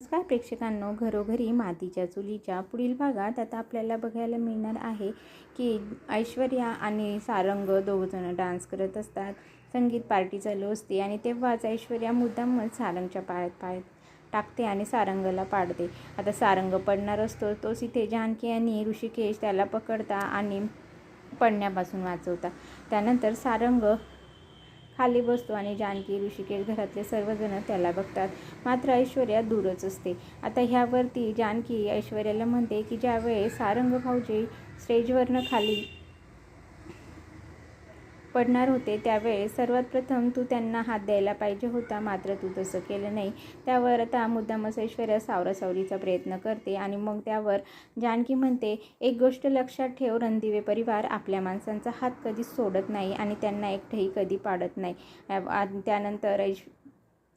नमस्कार प्रेक्षकांनो घरोघरी मातीच्या चुलीच्या पुढील भागात आता आपल्याला बघायला मिळणार आहे की ऐश्वर्या आणि सारंग दोघंजणं डान्स करत असतात. संगीत पार्टी चालू असते आणि तेव्हाच ऐश्वर्या मुद्दामच सारंगच्या पायात पाय टाकते आणि सारंगला पाडते. आता सारंग पडणार असतो तोच इथे जानकी आणि ऋषिकेश त्याला पकडता आणि पडण्यापासून वाचवता. त्यानंतर सारंग खाली बसतो आणि जानकी ऋषिकेश घरातले सर्वजण त्याला बघतात. मात्र ऐश्वर्या दूरच असते. आता ह्यावरती जानकी ऐश्वर्याला म्हणते की ज्यावेळेस सारंग भाऊजी स्टेजवरनं खाली पडणार होते त्यावेळेस सर्वात प्रथम तू त्यांना हात द्यायला पाहिजे होता. मात्र तू तसं केलं नाही. त्यावर आता मुद्दामच ऐश्वर्या सावरासावरीचा प्रयत्न करते आणि मग त्यावर जानकी म्हणते एक गोष्ट लक्षात ठेव रणदिवे परिवार आपल्या माणसांचा हात कधीच सोडत नाही आणि त्यांना एकटंही कधी पाडत नाही. त्यानंतर ऐश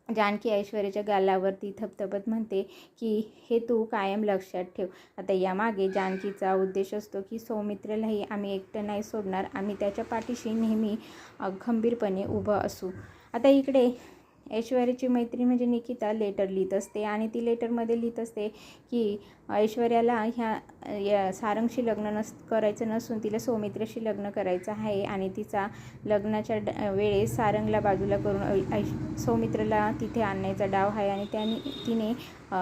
जानकी ऐश्वर्याच्या गालावरती थपथपत म्हणते की हे तू कायम लक्षात ठेव. आता यामागे जानकीचा उद्देश असतो की सौमित्रलाही आम्ही एकटं नाही सोडणार. आम्ही त्याच्या पाठीशी नेहमी खंबीरपणे उभं असू. आता इकडे ऐश्वर्याची मैत्री म्हणजे निकिता लेटर लिहित असते आणि ती लेटरमध्ये लिहित असते की ऐश्वर्याला ह्या या सारंगशी लग्न नस करायचं नसून तिला सौमित्रशी लग्न करायचं आहे आणि तिचा लग्नाच्या ड वेळेस सारंगला बाजूला करून ऐश सौमित्रला तिथे आणण्याचा डाव आहे आणि त्याने तिने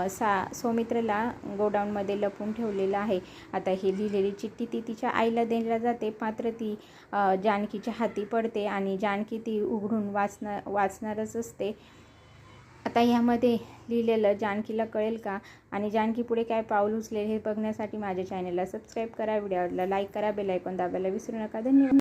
सा सौमित्रला गोडाऊनमध्ये लपून ठेवलेलं आहे. आता ही लिहिलेली चिठ्ठी ती तिच्या आईला द्यायला जाते. मात्र ती जानकीच्या हाती पडते आणि जानकी ती उघडून वाचणार वाचणारच असते. आता ह्यामध्ये लिहिलेलं जानकीला कळेल का? आणि जानकी पुढे काय पाऊल उचलेल हे बघण्यासाठी माझ्या चॅनलला सबस्क्राईब करा व्हिडिओला लाईक करा बेलायकॉन दाबायला विसरू नका. धन्यवाद.